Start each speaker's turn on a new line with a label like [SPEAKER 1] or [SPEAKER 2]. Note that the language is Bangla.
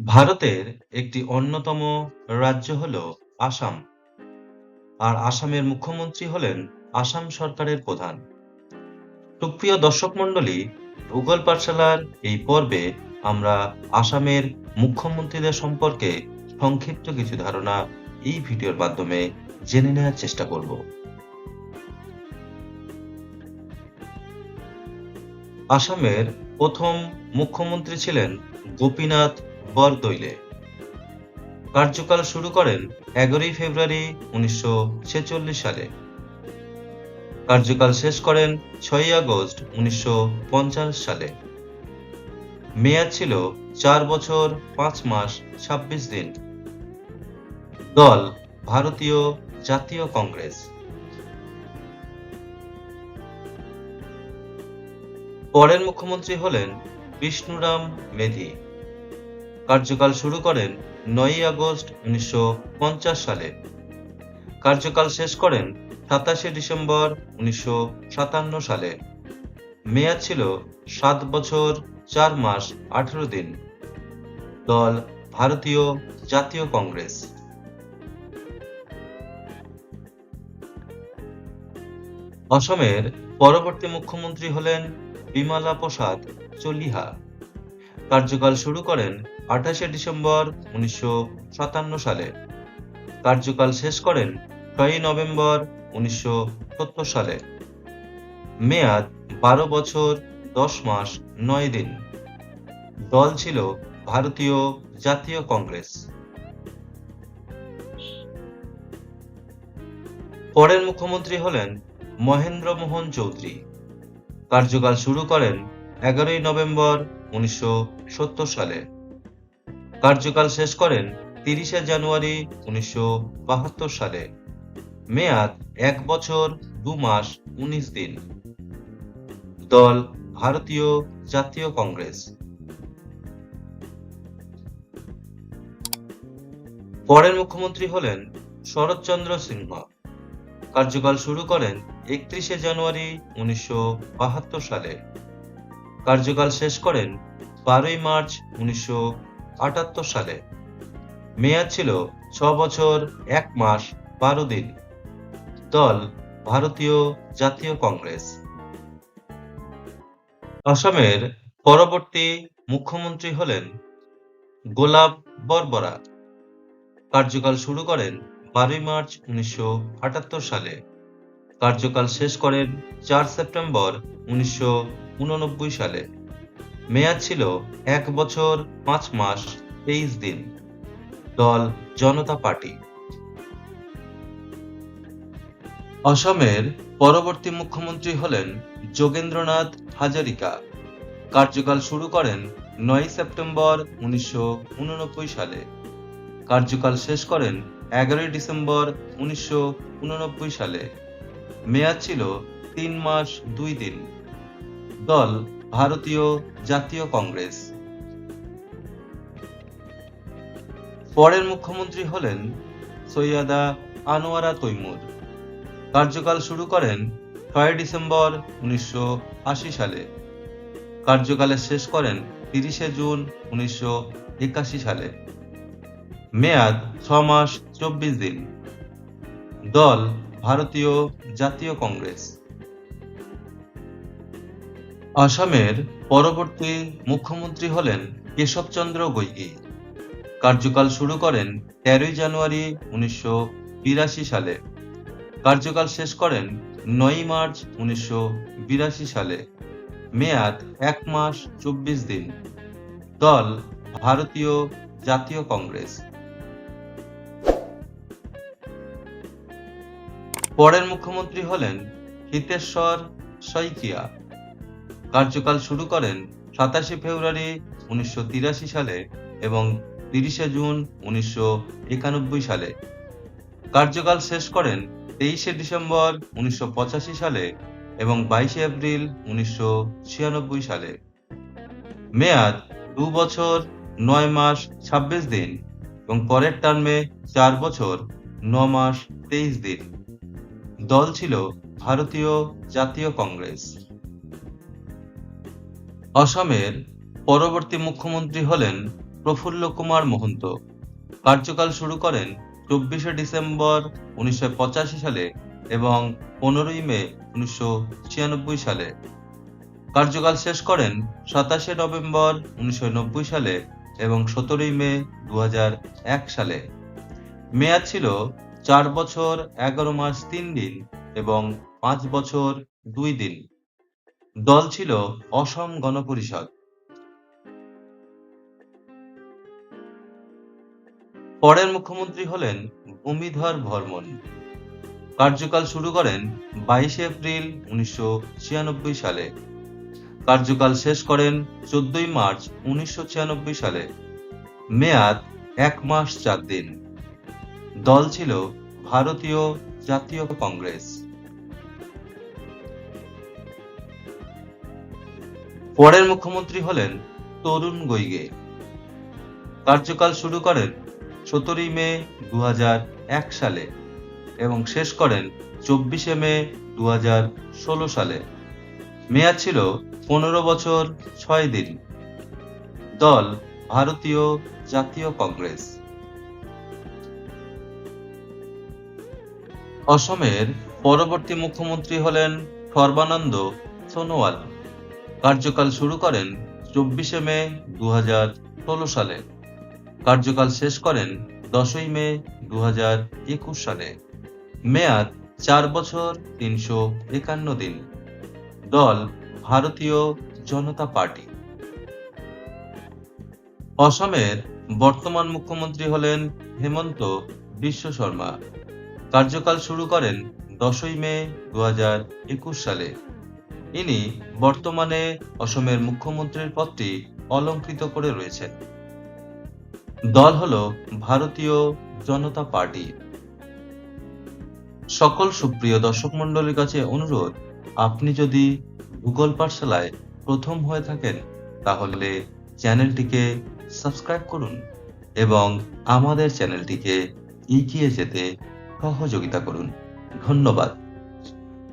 [SPEAKER 1] ভারতের একটি অন্যতম রাজ্য হল আসাম। আর আসামের মুখ্যমন্ত্রী হলেন আসাম সরকারের প্রধান। সুপ্রিয় দর্শক মণ্ডলী, ভূগোল পাঠশালার এই পর্বে আমরা আসামের মুখ্যমন্ত্রীদের সম্পর্কে সংক্ষিপ্ত কিছু ধারণা এই ভিডিওর মাধ্যমে জেনে নেওয়ার চেষ্টা করব। আসামের প্রথম মুখ্যমন্ত্রী ছিলেন গোপীনাথ বরদৈলে। কার্যকাল শুরু করেন এগারোই ফেব্রুয়ারি উনিশশো ছেচল্লিশ সালে। কার্যকাল শেষ করেন ছয়ই আগস্ট উনিশশো পঞ্চাশ সালে। মেয়াদ ছিল চার বছর পাঁচ মাস ছাব্বিশ দিন। দল ভারতীয় জাতীয় কংগ্রেস। পরের মুখ্যমন্ত্রী হলেন বিষ্ণুরাম মেধি। কার্যকাল শুরু করেন নয়ই আগস্ট উনিশশো পঞ্চাশ সালে। কার্যকাল শেষ করেন সাতাশে ডিসেম্বর উনিশশো সাতান্ন সালে। মেয়াদ ছিল সাত বছর চার মাস আঠেরো দিন। দল ভারতীয় জাতীয় কংগ্রেস। অসমের পরবর্তী মুখ্যমন্ত্রী হলেন বিমালা প্রসাদ চলিহা। কার্যকাল শুরু করেন আঠাশে ডিসেম্বর উনিশশো সাতান্ন সালে। কার্যকাল শেষ করেন ছয়ই নভেম্বর উনিশশো সত্তর সালে। মেয়াদ বারো বছর, দশ মাস, নয় দিন। দল ছিল ভারতীয় জাতীয় কংগ্রেস। পরের মুখ্যমন্ত্রী হলেন মহেন্দ্র মোহন চৌধুরী। কার্যকাল শুরু করেন এগারোই নভেম্বর উনিশশো সত্তর সালে। কার্যকাল শেষ করেন তিরিশে জানুয়ারি উনিশশো বাহাত্তর সালে। মেয়াদ এক বছর দু মাস উনিশ দিন। দল ভারতীয় জাতীয় কংগ্রেস। পরের মুখ্যমন্ত্রী হলেন শরৎচন্দ্র সিংহ। কার্যকাল শুরু করেন একত্রিশে জানুয়ারি উনিশশো বাহাত্তর সালে। কার্যকাল শেষ করেন বারোই মার্চ উনিশশো আটাত্তর সালে। মেয়াদ ছিল ছ বছর এক মাস বারো দিন। দল ভারতীয় জাতীয় কংগ্রেস। আসামের পরবর্তী মুখ্যমন্ত্রী হলেন গোলাপ বরবরা। কার্যকাল শুরু করেন বারোই মার্চ উনিশশো আটাত্তর সালে। কার্যকাল শেষ করেন চার সেপ্টেম্বর উনিশশো উননব্বই সালে। মেয়াদ ছিল এক বছর পাঁচ মাস তেইশ দিন। দল জনতা পার্টি। অসমের পরবর্তী মুখ্যমন্ত্রী হলেন যোগেন্দ্রনাথ হাজারিকা। কার্যকাল শুরু করেন নয় সেপ্টেম্বর উনিশশো উননব্বই সালে। কার্যকাল শেষ করেন এগারোই ডিসেম্বর উনিশশো উননব্বই সালে। মেয়াদ ছিল তিন মাস দুই দিন। দল, ভারতীয় জাতীয় কংগ্রেস। পরের মুখ্যমন্ত্রী হলেন সৈয়দা আনোয়ারা তৈমুর। কার্যকাল শুরু করেন ছয় ডিসেম্বর উনিশশো আশি সালে। কার্যকালে শেষ করেন তিরিশে জুন উনিশশো একাশি সালে। মেয়াদ ছ মাস চব্বিশ দিন। দল, ভারতীয় জাতীয় কংগ্রেস। আসামের পরবর্তী মুখ্যমন্ত্রী হলেন কেশবচন্দ্র গৈগী কার্যকাল শুরু করেন তেরোই জানুয়ারি উনিশশো বিরাশি সালে। কার্যকাল শেষ করেন নয়ই মার্চ উনিশশো বিরাশি সালে। মেয়াদ এক মাস চব্বিশ দিন। দল ভারতীয় জাতীয় কংগ্রেস। পরের মুখ্যমন্ত্রী হলেন হিতেশ্বর শইকিয়া। কার্যকাল শুরু করেন সাতাশে ফেব্রুয়ারি উনিশশো তিরাশি সালে এবং তিরিশে জুন উনিশশো একানব্বই সালে। কার্যকাল শেষ করেন তেইশে ডিসেম্বর উনিশশো পঁচাশি সালে এবং বাইশে এপ্রিল উনিশশো ছিয়ানব্বই সালে। মেয়াদ দু বছর, নয় মাস, ছাব্বিশ দিন এবং পরের টার্মে চার বছর, ন মাস, তেইশ দিন। দল ছিল ভারতীয় জাতীয় কংগ্রেস। অসমের পরবর্তী মুখ্যমন্ত্রী হলেন প্রফুল্ল কুমার মহন্ত। কার্যকাল শুরু করেন চব্বিশে ডিসেম্বর উনিশশো পঁচাশি সালে এবং পনেরোই মে উনিশশো ছিয়ানব্বই সালে। কার্যকাল শেষ করেন সাতাশে নভেম্বর উনিশশো নব্বই সালে এবং সতেরোই মে দু হাজার এক সালে। মেয়াদ ছিল চার বছর এগারো মাস তিন দিন এবং পাঁচ বছর দুই দিন। দল ছিল অসম গণপরিষদ। পরের মুখ্যমন্ত্রী হলেন ভূমিধর বর্মন। কার্যকাল শুরু করেন বাইশে এপ্রিল উনিশশো ছিয়ানব্বই সালে। কার্যকাল শেষ করেন চোদ্দই মার্চ উনিশশো ছিয়ানব্বই সালে। মেয়াদ এক মাস চার দিন। দল ছিল ভারতীয় জাতীয় কংগ্রেস। পরের মুখ্যমন্ত্রী হলেন তরুণ গৈগে কার্যকাল শুরু করেন সতেরোই মে দু হাজার এক সালে এবং শেষ করেন চব্বিশে মে দু হাজার ষোলো সালে। মেয়াদ ছিল পনেরো বছর ছয় দিন। দল ভারতীয় জাতীয় কংগ্রেস। অসমের পরবর্তী মুখ্যমন্ত্রী হলেন সর্বানন্দ সোনোয়াল। কার্যকাল শুরু করেন চব্বিশে মে দু হাজার ষোলো সালে। কার্যকাল শেষ করেন দশই মে দু হাজার একুশ সালে। মেয়াদ চার বছর তিনশো একান্ন দিন। দল ভারতীয় জনতা পার্টি। অসমের বর্তমান মুখ্যমন্ত্রী হলেন হেমন্ত বিশ্ব শর্মা। কার্যকাল শুরু করেন দশই মে দু হাজার একুশ সালে। ইনি বর্তমানে অসমের মুখ্যমন্ত্রীর পদটি অলঙ্কৃত করে রয়েছেন। দল হল ভারতীয় জনতা পার্টি। সকল সুপ্রিয় দর্শক মন্ডলীর কাছে অনুরোধ, আপনি যদি ভূগোল পাঠশালায় প্রথম হয়ে থাকেন, তাহলে চ্যানেলটিকে সাবস্ক্রাইব করুন এবং আমাদের চ্যানেলটিকে এগিয়ে যেতে সহযোগিতা করুন। ধন্যবাদ।